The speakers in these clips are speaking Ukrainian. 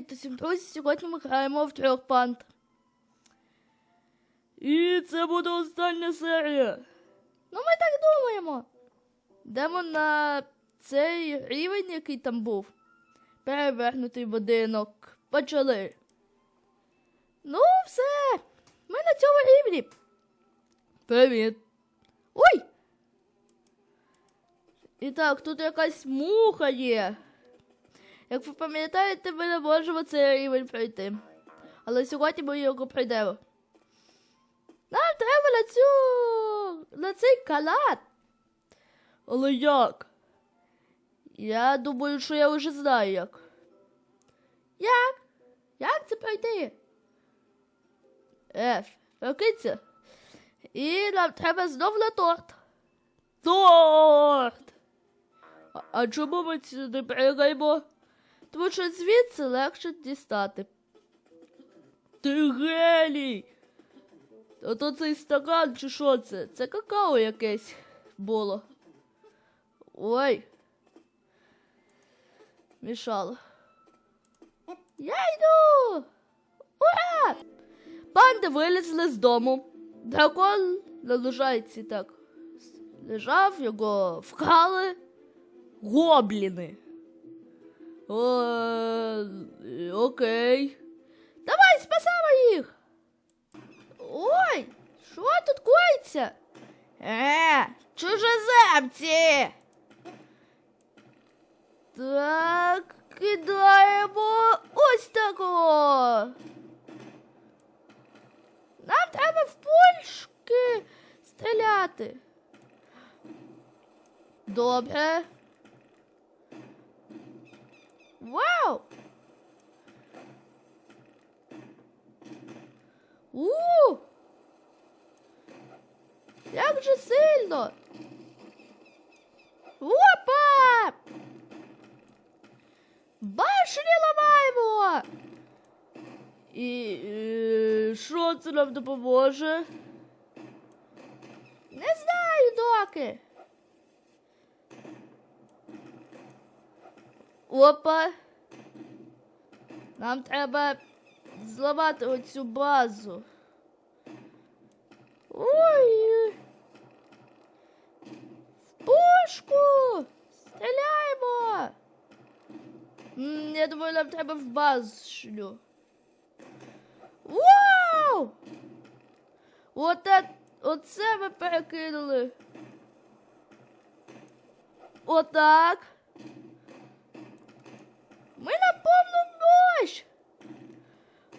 Привіт усім друзі! Сьогодні ми граємо в трьох панд. І це буде остання серія. Ну, ми так думаємо. Йдемо на цей рівень, який там був. Перевернутий будинок. Почали. Ну, все. Ми на цьому рівні. Привіт. Ой! І так, тут якась муха є. Як ви пам'ятаєте, ми не можемо цей рівень пройти. Але сьогодні ми його пройдемо. Нам треба на цю. на цей калат. Але як? Я думаю, що я вже знаю як. Як? Як це пройти? Еф, прокинься. І нам треба знов на торт. Торт! А, а чому ми сюди пригаємо? Тому що звідси легше дістати. Ти гелій! А то цей стакан чи що це? Це какао якесь було. Ой. Мішало. Я йду! Ура! Панди вилізли з дому. Дракон на лужайці так лежав, його вкрали гобліни. О, е, окей. Давай спасаємо їх. Ой, що тут коїться? Е, чужеземці. Так, кидаємо ось такого. Нам треба в пульшки стріляти. Добре. Вау! У! Як же сильно! Опа! Башні ламаємо! І е, що це нам допоможе? Не знаю доки. Опа. Нам треба зламати оцю базу. Ой. В пушку! Стріляємо! Я думаю, нам треба в башню. Вау! Оте, оце ми перекинули. Отак. Ми на повну мощь.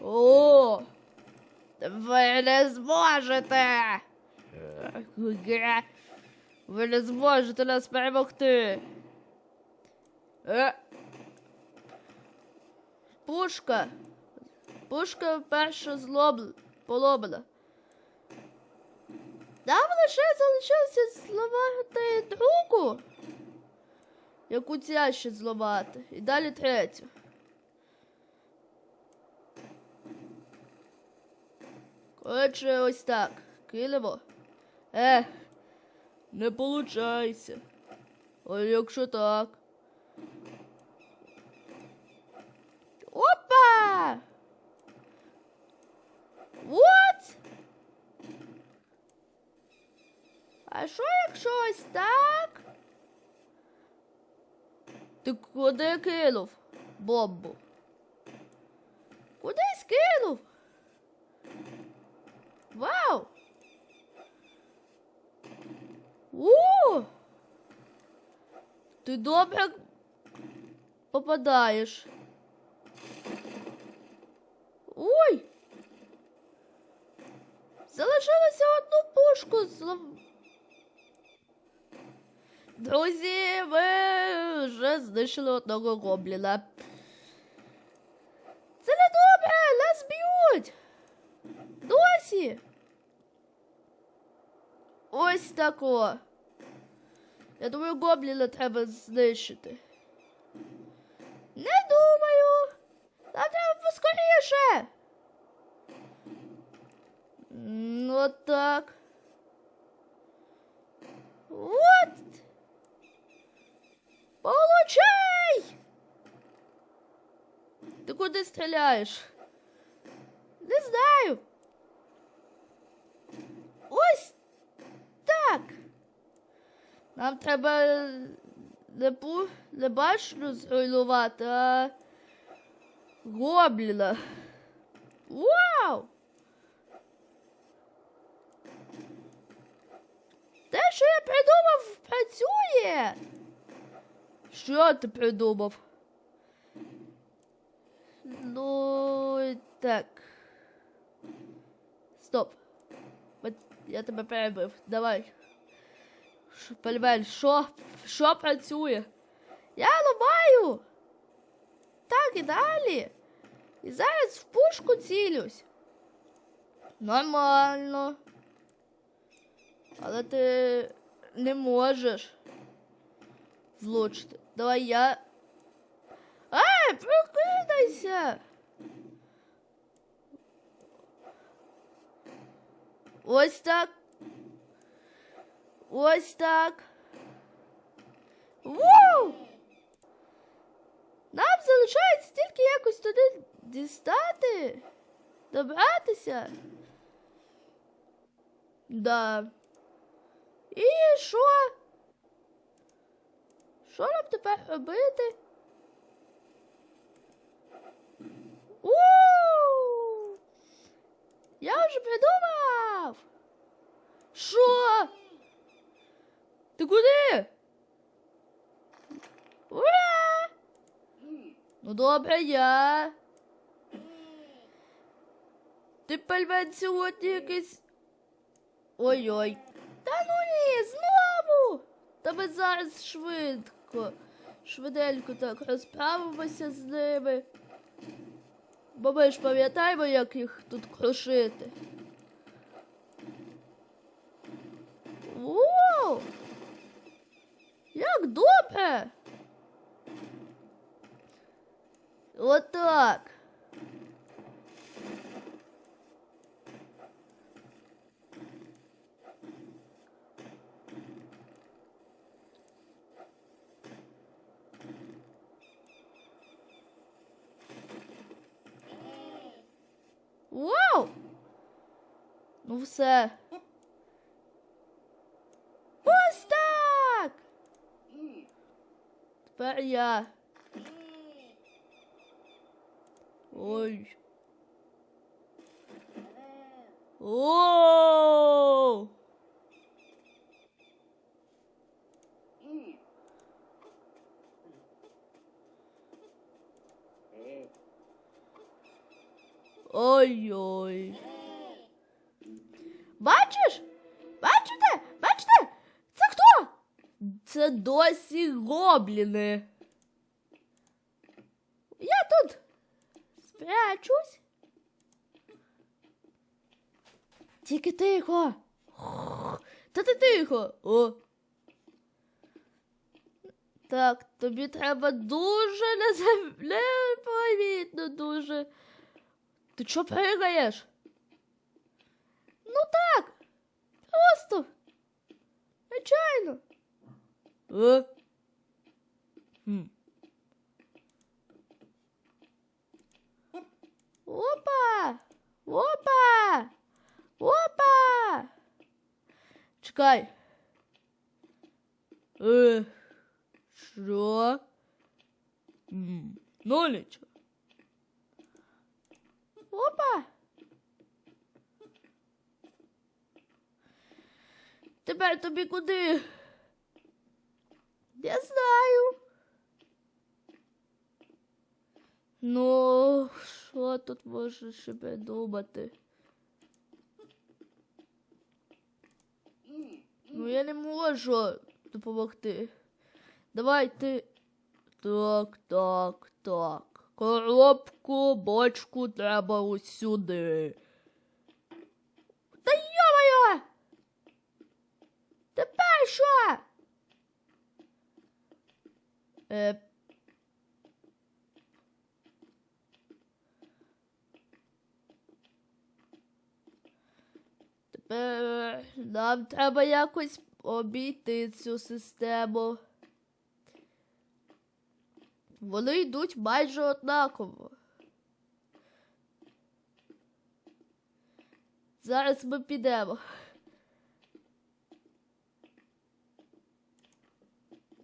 О! Ви не зможете. Ви не зможете нас перемогти. Е. Пушка. Пушка перша злоб... поломана. Нам лише залишилося зламати другу. Яку ще зламати. І далі третю. Коротше, ось так. Кинемо. Ех, не получається. А якщо так. Опа! What? А що якщо ось так? Ти куди кинув бомбу? Куди скинув? Вау! У! Ти добре попадаєш. Ой! Залишилося одну пушку злов... Друзі, ви вже знищили одного гобліна. Це не добре, нас б'ють. Досі. Ось тако. Я думаю, гобліна треба знищити. Не думаю. Нам треба поскоріше. Ну от так. Вот. Получай! Ти куди стріляєш? Не знаю. Ось так. Нам треба не, бу... не башню зруйнувати, а гобліна. Вау! Те, що я придумав, працює. Що ти придумав? Ну, і так. Стоп. От Я тебе перебив. Давай. Що, Пельмель, що? Що працює? Я ламаю. Так і далі. І зараз в пушку цілюсь. Нормально. Але ти не можеш влучити. Давай я. Ей, прокидайся! Ось так. Ось так. Вау! Нам залишається тільки якось туди дістати, добратися. Да. І що? Що нам тепер робити? У! Я вже придумав. Що? Ти? Ура! Ну добре, я. Ти пельмен сьогодні якийсь. Ой-ой. Та ну ні, знову. Та ми зараз швидко. Швиденько так розправимося з ними. Бо ми ж пам'ятаємо, як їх тут крушити. Воу! Як добре! Отак. Вау! Ну все. Ось так! Тепер я. Ой. О! Ой-ой. Бачиш? Це досі гобліни. Я тут спрячусь. Тільки тихо. Та ти тихо. О. Так, тобі треба дуже повітно, дуже. Ти чо пригаєш? Ну так. Просто. Звичайно. Е? Хм. Опа! Опа! Опа! Чекай. Е, що? Ну. Опа! Тепер тобі куди? Я знаю. Ну, що тут можна ще придумати? Ну, я не можу допомогти. Давай ти. Так, так, так. Коробку, бочку треба ось сюди. Та йо-моє! Тепер що? Е, тепер нам треба якось обійти цю систему. Вони йдуть майже однаково. Зараз ми підемо.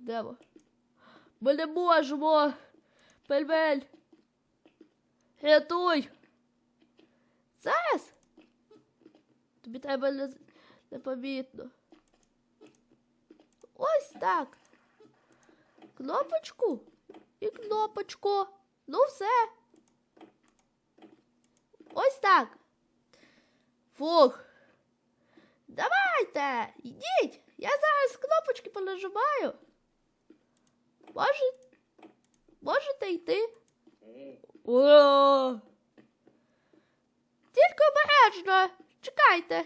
Йдемо. Ми не можемо. Пельмель. Рятуй. Зараз. Тобі треба не- непомітно. Ось так. Кнопочку і кнопочку. Ну все. Ось так. Фух. Давайте, йдіть. Я зараз кнопочки понажимаю. Може, можете йти. О! Тільки обережно. Чекайте.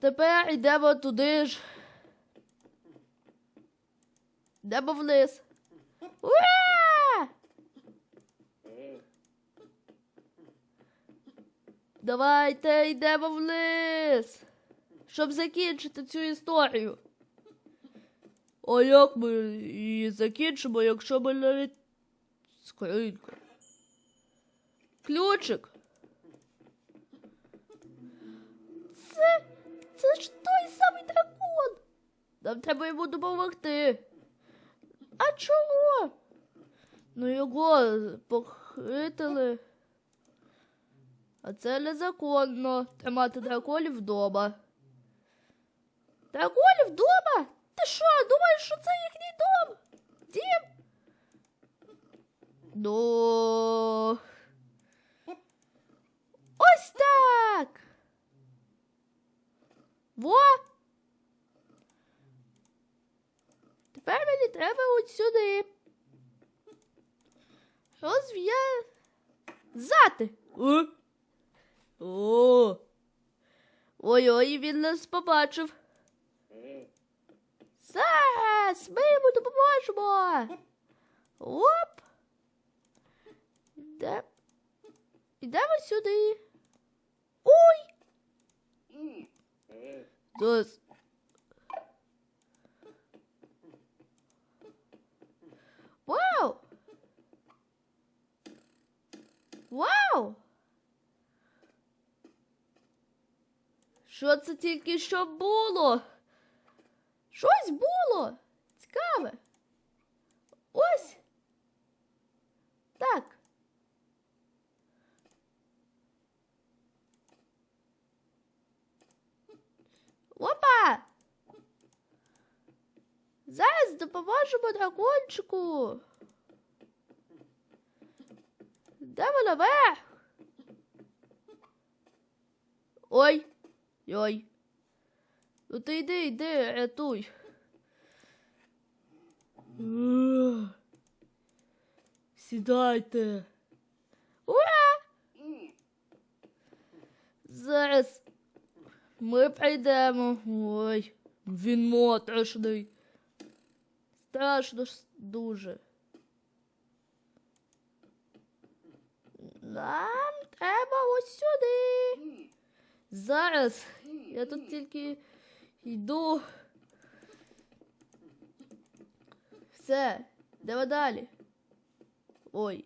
Тепер йдемо туди ж. Йдемо вниз. Ура! Давайте йдемо вниз, щоб закінчити цю історію. А як ми її закінчимо, якщо ми навіть скринька? Ключик. Це, це ж той самий дракон. Нам треба йому допомогти. А чого? Ну його похитили. А це незаконно тримати драконів вдома. Драконів вдома? Ти що, думаєш, що це їхній дом? Дім? Ну. Ось так. Во. Тепер мені треба от сюди. Розв'язати. О. Ой-ой, він нас побачив. Зараз ми йому допоможемо. Оп. Іде. Ідемо сюди. Ой. Зараз. Вау! Вау! Що це тільки що було? Щось було. Цікаве. Ось. Так. Опа! Зараз допоможемо дракончику. Де вона наверх? Ой. Ой. Ну ти йди, йди, рятуй. Сідайте. Ура! Зараз ми прийдемо. Ой, він моторошний. Страшно ж дуже. Нам треба ось сюди. Зараз я тут тільки йду. Все, йдемо далі. Ой.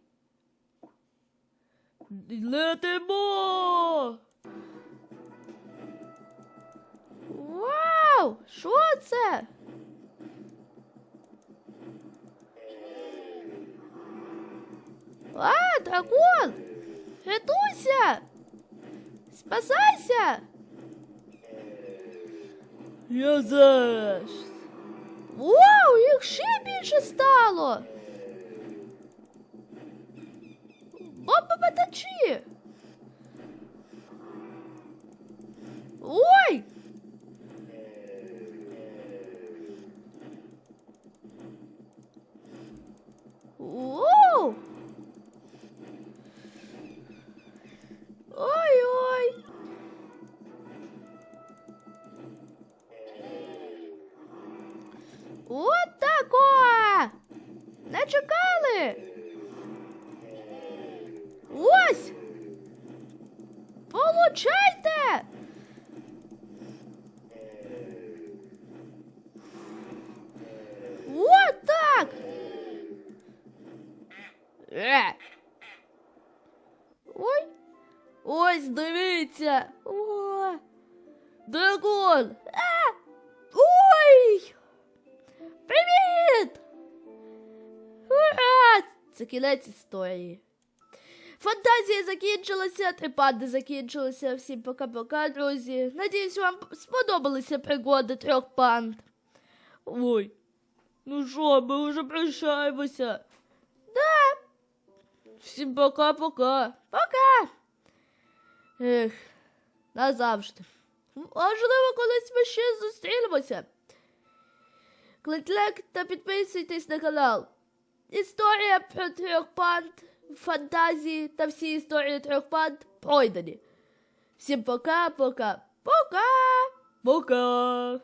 Летимо! Вау! Що це? А, дракон! Рятуйся! Спасайся! Я зараз. Вау, їх ще більше стало. Бомбометачі! Ой! Е. Ой. Ось, дивіться. О. Дракон. А. Ой. Привіт. Ура! Це кінець історії. Фантазія закінчилася, трипади закінчилися. Всім пока-пока, друзі. Надіюсь, вам сподобалися пригоди трьох панд. Ой, ну що, ми вже прощаємося. Да. Всім пока-пока. Пока. Ех, назавжди. Можливо, колись ми ще зустрінемося. Клик лайк та підписуйтесь на канал. Історія про трьох панд, фантазії та всі історії трьох панд пройдені. Всім пока-пока. Пока! Пока!